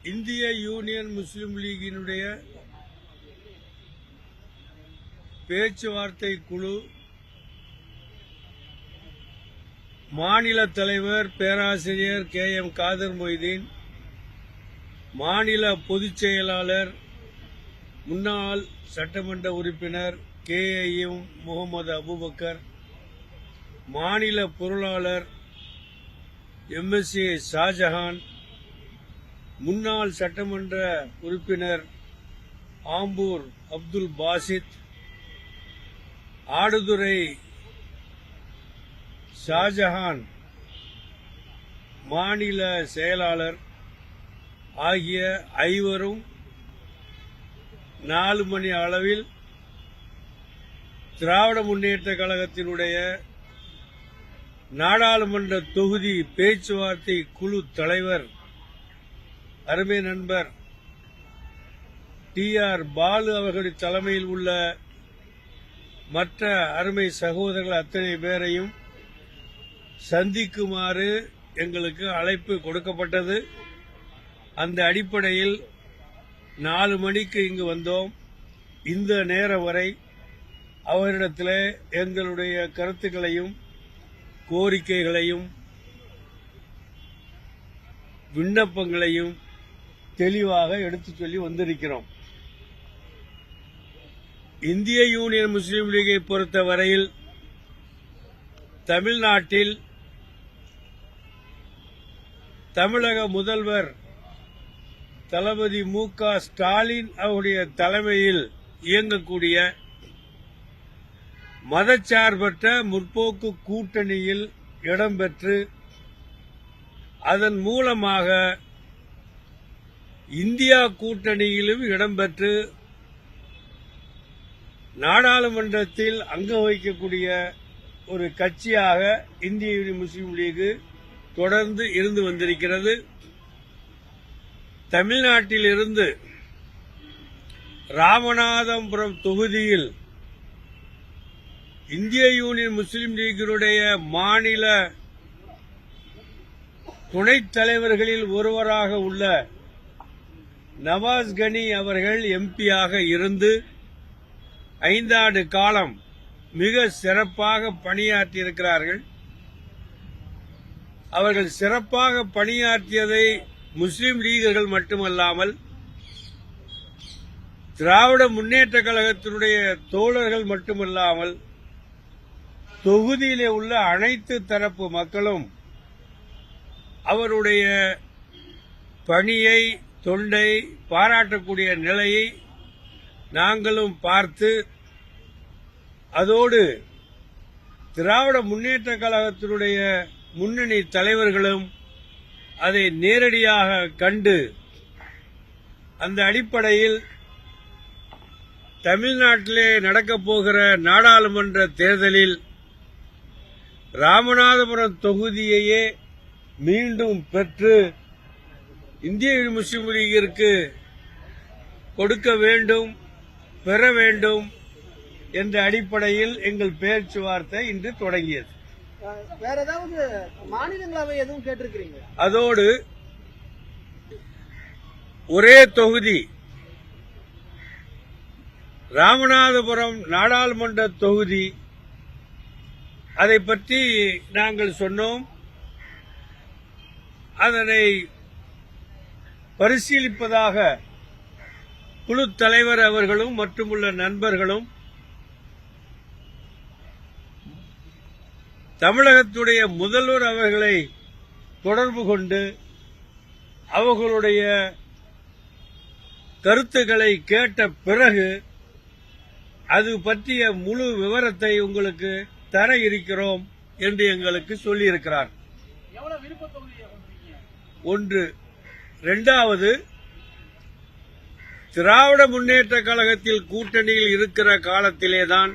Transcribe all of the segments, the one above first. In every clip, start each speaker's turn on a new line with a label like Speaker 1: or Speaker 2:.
Speaker 1: இந்திய யூனியன் முஸ்லிம் லீகினுடைய பேச்சுவார்த்தை குழு மாநில தலைவர் பேராசிரியர் கே எம் காதர் மொய்தீன் மாநில பொதுச் செயலாளர் முன்னாள் சட்டமன்ற உறுப்பினர் கே எம் முகமது அபுபக்கர் மாநில பொருளாளர் எம்எஸ்ஏ ஷாஜஹான் முன்னாள் சட்டமன்ற உறுப்பினர் ஆம்பூர் அப்துல் பாசித் ஆடுதுறை ஷாஜஹான் மாநில செயலாளர் ஆகிய ஐவரும் நாலு மணி அளவில் திராவிட முன்னேற்ற கழகத்தினுடைய நாடாளுமன்ற தொகுதி பேச்சுவார்த்தை குழு தலைவர் அருமை நண்பர் டி ஆர் பாலு அவர்களின் தலைமையில் உள்ள மற்ற அருமை சகோதரர்கள் அத்தனை பேரையும் சந்திக்குமாறு எங்களுக்கு அழைப்பு கொடுக்கப்பட்டது. அந்த அடிப்படையில் நாலு மணிக்கு இங்கு வந்தோம். இந்த நேரம் வரை அவரிடத்தில் எங்களுடைய கருத்துக்களையும் கோரிக்கைகளையும் விண்ணப்பங்களையும் தெளிவாக எடுத்து சொல்லி வந்திருக்கிறோம். இந்திய யூனியன் முஸ்லீம் லீகை பொறுத்தவரையில் தமிழ்நாட்டில் தமிழக முதல்வர் தளபதி மு க ஸ்டாலின் அவருடைய தலைமையில் இயங்கக்கூடிய மதச்சார்பற்ற முற்போக்கு கூட்டணியில் இடம்பெற்று அதன் மூலமாக இந்தியா கூட்டணியிலும் இடம்பெற்று நாடாளுமன்றத்தில் அங்க வகிக்கக்கூடிய ஒரு கட்சியாக இந்திய யூனியன் முஸ்லீம் லீக் தொடர்ந்து இருந்து வந்திருக்கிறது. தமிழ்நாட்டிலிருந்து ராமநாதபுரம் தொகுதியில் இந்திய யூனியன் முஸ்லீம் லீகினுடைய மாநில துணைத் தலைவர்களில் ஒருவராக உள்ள நவாஸ் கனி அவர்கள் எம்பியாக இருந்து ஐந்தாண்டு காலம் மிக சிறப்பாக பணியாற்றியிருக்கிறார்கள். அவர்கள் சிறப்பாக பணியாற்றியதை முஸ்லிம் லீகர்கள் மட்டுமல்லாமல் திராவிட முன்னேற்ற கழகத்தினுடைய தோழர்கள் மட்டுமல்லாமல் தொகுதியிலே உள்ள அனைத்து தரப்பு மக்களும் அவருடைய பணியை தொண்டை பாராட்டக்கூடிய நிலையை நாங்களும் பார்த்து அதோடு திராவிட முன்னேற்ற கழகத்தினுடைய முன்னணி தலைவர்களும் அதை நேரடியாக கண்டு அந்த அடிப்படையில் தமிழ்நாட்டிலே நடக்கப் போகிற நாடாளுமன்ற தேர்தலில் ராமநாதபுரம் தொகுதியையே மீண்டும் பெற்று இந்திய முஸ்லிம் லீகிற்கு கொடுக்க வேண்டும் பெற வேண்டும் என்ற அடிப்படையில் எங்கள் பேச்சுவார்த்தை இன்று தொடங்கியது.
Speaker 2: வேற ஏதாவது மாநிலங்களவை எதுவும் கேட்டிருக்கிறீங்க
Speaker 1: அதோடு ஒரே தொகுதி ராமநாதபுரம் நாடாளுமன்ற தொகுதி அதை பற்றி நாங்கள் சொன்னோம். அதனை பரிசீலிப்பதாக குழு தலைவர் அவர்களும் மற்றும் உள்ள நண்பர்களும் தமிழகத்துடைய முதல்வர் அவர்களை தொடர்பு கொண்டு அவர்களுடைய கருத்துக்களை கேட்ட பிறகு அது பற்றிய முழு விவரத்தை உங்களுக்கு தர இருக்கிறோம் என்று எங்களுக்கு சொல்லியிருக்கிறார். ஒன்று ரெண்டாவது திராவிட முன்னேற்ற கழகத்தில் கூட்டணியில் இருக்கிற காலத்திலேதான்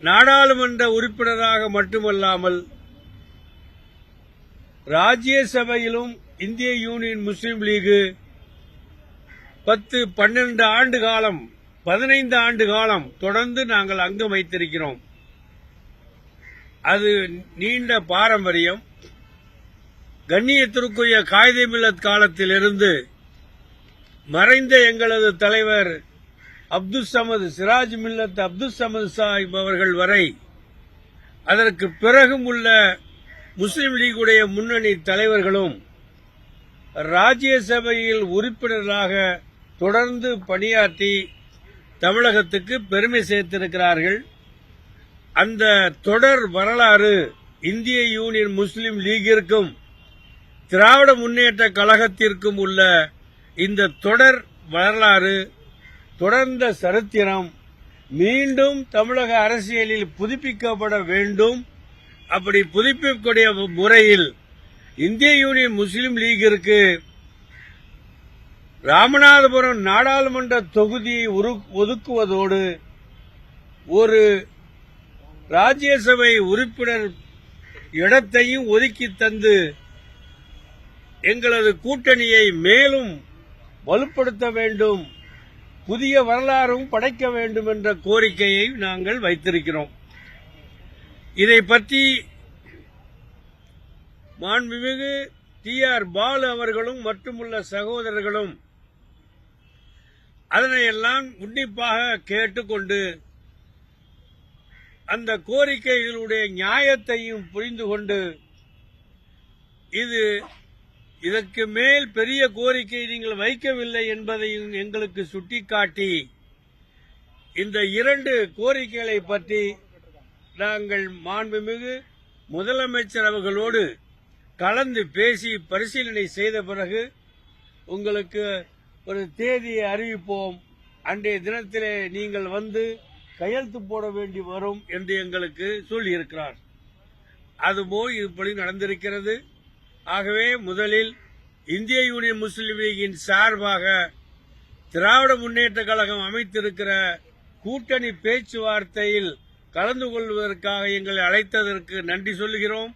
Speaker 1: நாடாளுமன்ற உறுப்பினராக மட்டுமல்லாமல் ராஜ்யசபையிலும் இந்திய யூனியன் முஸ்லீம் லீகு பத்து பன்னெண்டு ஆண்டு காலம் பதினைந்து ஆண்டு காலம் தொடர்ந்து நாங்கள் அங்கம் வைத்திருக்கிறோம். அது நீண்ட பாரம்பரியம். கண்ணியத்திற்குரிய காயிதே மில்லத் காலத்திலிருந்து மறைந்த எங்களது தலைவர் அப்துல் சமது சிராஜ் மில்லத் அப்துல் சமது சாஹிப் அவர்கள் வரை அதற்கு பிறகும் உள்ள முஸ்லிம் லீகுடைய முன்னணி தலைவர்களும் ராஜ்யசபையில் உறுப்பினராக தொடர்ந்து பணியாற்றி தமிழகத்துக்கு பெருமை சேர்த்திருக்கிறார்கள். அந்த தொடர் வரலாறு இந்திய யூனியன் முஸ்லிம் லீகிற்கும் திராவிட முன்னேற்ற கழகத்திற்கும் உள்ள இந்த தொடர் வரலாறு தொடர்ந்த சரித்திரம் மீண்டும் தமிழக அரசியலில் புதுப்பிக்கப்பட வேண்டும். அப்படி புதுப்பிக்கக்கூடிய முறையில் இந்திய யூனியன் முஸ்லீம் லீகிற்கு ராமநாதபுரம் நாடாளுமன்ற தொகுதியை ஒதுக்குவதோடு ஒரு ராஜ்யசபை உறுப்பினர் இடத்தையும் ஒதுக்கி தந்து எங்களது கூட்டணியை மேலும் வலுப்படுத்த வேண்டும் புதிய வரலாறும் படைக்க வேண்டும் என்ற கோரிக்கையை நாங்கள் வைத்திருக்கிறோம். இதை பற்றி மாண்புமிகு டி ஆர் பாலு அவர்களும் மட்டுமுள்ள சகோதரர்களும் அதனையெல்லாம் உன்னிப்பாக கேட்டுக்கொண்டு அந்த கோரிக்கைகளுடைய நியாயத்தையும் புரிந்து கொண்டு இது இதற்கு மேல் பெரிய கோரிக்கை நீங்கள் வைக்கவில்லை என்பதையும் எங்களுக்கு சுட்டிக்காட்டி இந்த இரண்டு கோரிக்கைகளை பற்றி நாங்கள் மாண்புமிகு முதலமைச்சர் அவர்களோடு கலந்து பேசி பரிசீலனை செய்த பிறகு உங்களுக்கு ஒரு தேதியை அறிவிப்போம். அன்றைய தினத்திலே நீங்கள் வந்து கையெழுத்து போட வேண்டி வரும் என்று எங்களுக்கு சொல்லியிருக்கிறார். அதுபோல் இப்படி நடந்திருக்கிறது. ஆகவே முதலில் இந்திய யூனியன் முஸ்லீம் லீகின் சார்பாக திராவிட முன்னேற்ற கழகம் அமைத்திருக்கிற கூட்டணி பேச்சுவார்த்தையில் கலந்து கொள்வதற்காக எங்களை அழைத்ததற்கு நன்றி சொல்கிறோம்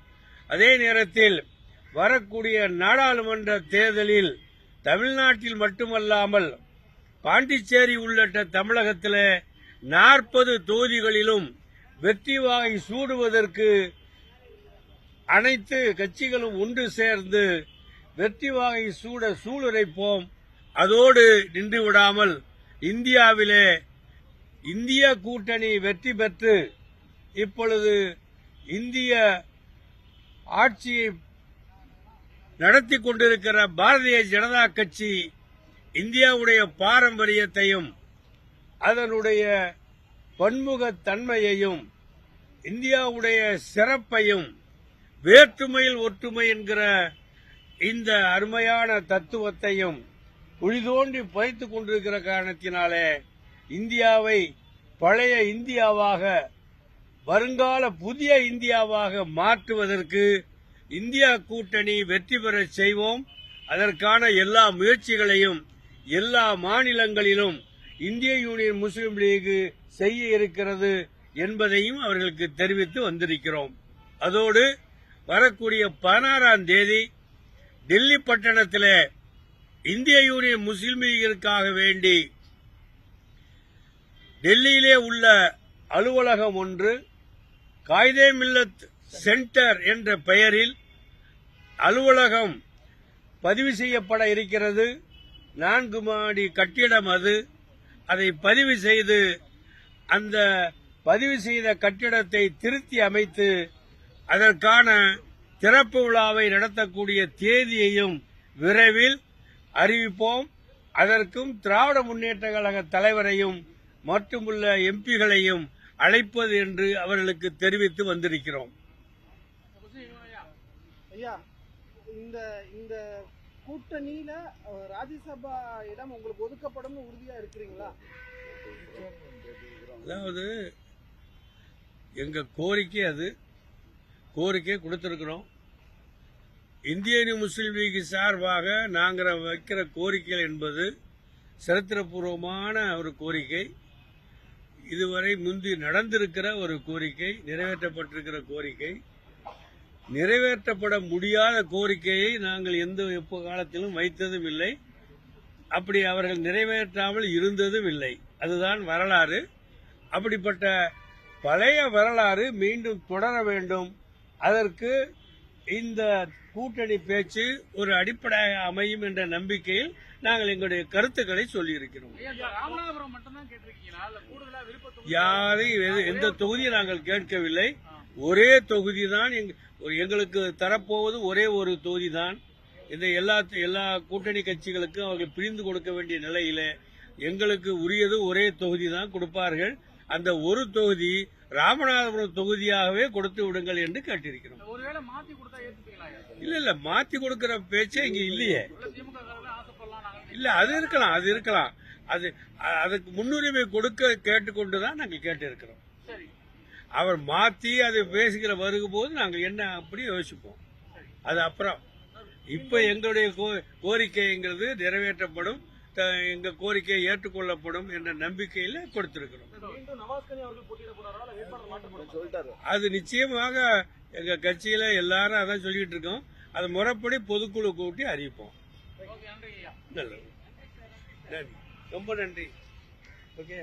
Speaker 1: அதே நேரத்தில் வரக்கூடிய நாடாளுமன்ற தேர்தலில் தமிழ்நாட்டில் மட்டுமல்லாமல் பாண்டிச்சேரி உள்ளிட்ட தமிழகத்தில் நாற்பது தொகுதிகளிலும் வெற்றி வாகை சூடுவதற்கு அனைத்து கட்சிகளும் ஒன்று சேர்ந்து வெற்றி வாகை சூட சூளுரைப்போம். அதோடு நின்று விடாமல் இந்தியாவிலே இந்திய கூட்டணி வெற்றி பெற்று இப்பொழுது இந்திய ஆட்சியை நடத்தி கொண்டிருக்கிற பாரதிய ஜனதா கட்சி இந்தியாவுடைய பாரம்பரியத்தையும் அதனுடைய பன்முகத்தன்மையையும் இந்தியாவுடைய சிறப்பையும் வேற்றுமையில் ஒற்றுமை என்கிற இந்த அருமையான தத்துவத்தையும் குழிதோண்டி புதைத்துக் கொண்டிருக்கிற காரணத்தினாலே இந்தியாவை பழைய இந்தியாவாக வருங்கால புதிய இந்தியாவாக மாற்றுவதற்கு இந்தியா கூட்டணி வெற்றி பெறச் செய்வோம். அதற்கான எல்லா முயற்சிகளையும் எல்லா மாநிலங்களிலும் இந்திய யூனியன் முஸ்லீம் லீகு செய்ய இருக்கிறது என்பதையும் அவர்களுக்கு தெரிவித்து வந்திருக்கிறோம். அதோடு வரக்கூடிய பதினாறாம் தேதி டெல்லி பட்டணத்தில் இந்திய யூனியன் முஸ்லீம் லீகிற்காக வேண்டி டெல்லியிலே உள்ள அலுவலகம் ஒன்று காயிதே மில்லத் சென்டர் என்ற பெயரில் அலுவலகம் பதிவு செய்யப்பட இருக்கிறது. நான்கு மாடி கட்டிடம் அது. அதை பதிவு செய்து அந்த பதிவு செய்த கட்டிடத்தை திருத்தி அமைத்து அதற்கான திறப்பு விழாவை நடத்தக்கூடிய தேதியையும் விரைவில் அறிவிப்போம். அதற்கும் திராவிட முன்னேற்ற கழக தலைவரையும் மட்டுமுள்ள எம்பிகளையும் அழைப்பது என்று அவர்களுக்கு தெரிவித்து வந்திருக்கிறோம்.
Speaker 2: ஐயா இந்த இந்த கூட்டணியில ராஜ்யசபா இடம் உங்களுக்கு ஒதுக்கப்படும் உறுதியா இருக்கிறீங்களா?
Speaker 1: அதாவது எங்க கோரிக்கை அது. கோரிக்கை கொடுத்திருக்கிறோம். இந்திய முஸ்லீம் லீக் சார்பாக நாங்கள் வைக்கிற கோரிக்கைகள் என்பது சரித்திரபூர்வமான ஒரு கோரிக்கை. இதுவரை முந்தி நடந்திருக்கிற ஒரு கோரிக்கை நிறைவேற்றப்பட்டிருக்கிற கோரிக்கை. நிறைவேற்றப்பட முடியாத கோரிக்கையை நாங்கள் எந்த எப்போ காலத்திலும் வைத்ததும் இல்லை அப்படி அவர்கள் நிறைவேற்றாமல் இருந்ததும் இல்லை அதுதான் வரலாறு. அப்படிப்பட்ட பழைய வரலாறு மீண்டும் தொடர வேண்டும். அதற்கு இந்த கூட்டணி பேச்சு ஒரு அடிப்படையாக அமையும் என்ற நம்பிக்கையில் நாங்கள் எங்களுடைய கருத்துக்களை சொல்லியிருக்கிறோம். யாரையும் எந்த தொகுதியும் நாங்கள் கேட்கவில்லை. ஒரே தொகுதி தான் எங்களுக்கு தரப்போவது ஒரே ஒரு தொகுதி தான். இந்த எல்லா எல்லா கூட்டணி கட்சிகளுக்கும் அவர்கள் பிரிந்து கொடுக்க வேண்டிய நிலையில எங்களுக்கு உரியது ஒரே தொகுதி தான் கொடுப்பார்கள். அந்த ஒரு தொகுதி ராமநாதபுரம் தொகுதியாகவே கொடுத்து விடுங்கள் என்று கேட்டிருக்கிறோம்? இல்ல இல்ல மாத்தி கொடுக்கிற பேச்சே இங்க இல்லையே.
Speaker 3: இல்ல
Speaker 1: அது இருக்கலாம் அது இருக்கலாம். அது அதுக்கு முன்னுரிமை கொடுக்க கேட்டுக்கொண்டுதான் நாங்கள் கேட்டிருக்கிறோம். அவர் மாத்தி அதை பேசுகிற வருகும்போது நாங்கள் என்ன அப்படி யோசிப்போம். அது அப்புறம். இப்ப எங்களுடைய கோரிக்கைங்கிறது நிறைவேற்றப்படும். எங்க கோரிக்கை ஏற்றுக்கொள்ளப்படும் என்ற நம்பிக்கையில கொடுத்திருக்கிறோம் அது நிச்சயமாக எங்க கட்சியில எல்லாரும் அதான் சொல்லிட்டு இருக்கோம் அது முறைப்படி பொதுக்குழு கூட்டி அறிவிப்போம் நல்லது நன்றி ரொம்ப நன்றி ஓகே